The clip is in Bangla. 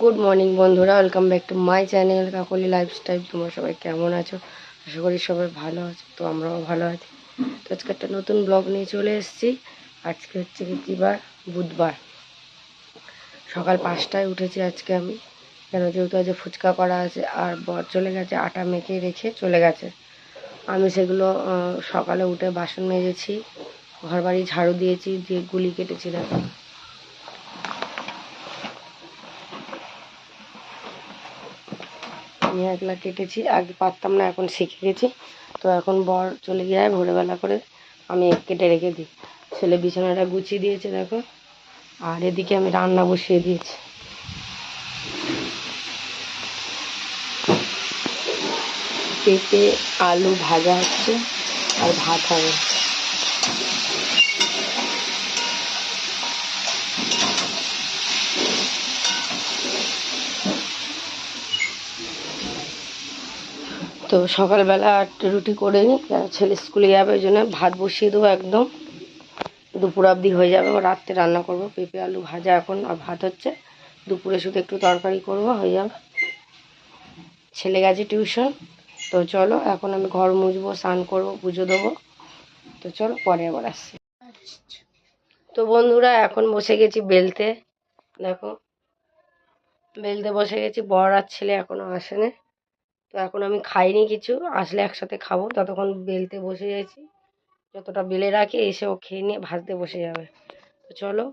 গুড মর্নিং বন্ধুরা। Welcome back to my channel Kakoli lifestyle তোমরা সবাই কেমন আছো? আশা করি সবাই ভালো আছো, তো আমরাও ভালো আছি। তো আজকে একটা নতুন ব্লগ নিয়ে চলে এসেছি। আজকে হচ্ছে কি বার বুধবার। সকাল পাঁচটায় উঠেছি আজকে আমি। কেন যেহেতু আজকে ফুচকা করা আছে, আর বর চলে গেছে, আটা মেখে রেখে চলে গেছে। আমি সেগুলো সকালে উঠে বাসন মেজেছি ঘর বাড়ি ঝাড়ু দিয়েছি, দিয়ে গুলি কেটেছি আমি একলা কেটেছি আগে পারতাম না, এখন শিখে গেছি। তো এখন বর চলে যায় ভোরবেলা করে আমি কেটে রেখে দিই। ছেলে বিছানাটা গুছিয়ে দিয়েছে, দেখো। আর এদিকে আমি রান্না বসিয়ে দিয়েছি। পেঁপে, আলু ভাজা হচ্ছে, আর ভাত হবে। তো সকালবেলা রুটি করে নিই ছেলে স্কুলে যাবে, ওই জন্য ভাত বসিয়ে দেবো একদম। দুপুর অবধি হয়ে যাবে রাত্রে রান্না করব। পেঁপে, আলু ভাজা এখন, আর ভাত হচ্ছে। দুপুরে শুধু একটু তরকারি করব, হয়ে যাবে। ছেলে গেছে টিউশন, তো চলো, এখন আমি ঘর মুছবো, স্নান করব, পুজো দেবো। তো চলো, পরে আবার আসছি। তো বন্ধুরা, এখন বসে গেছি বেলতে। দেখো, বেলতে বসে গেছি, বর আর ছেলে এখনও আসেনি। তো এখন আমি খাইনি কিছু, আসলে একসাথে খাব, ততক্ষণ বেলতে বসে যাচ্ছি যতটা বেলে রাখি এসে ও খেয়ে নিয়ে ভাজতে বসে যাবে। তো চলো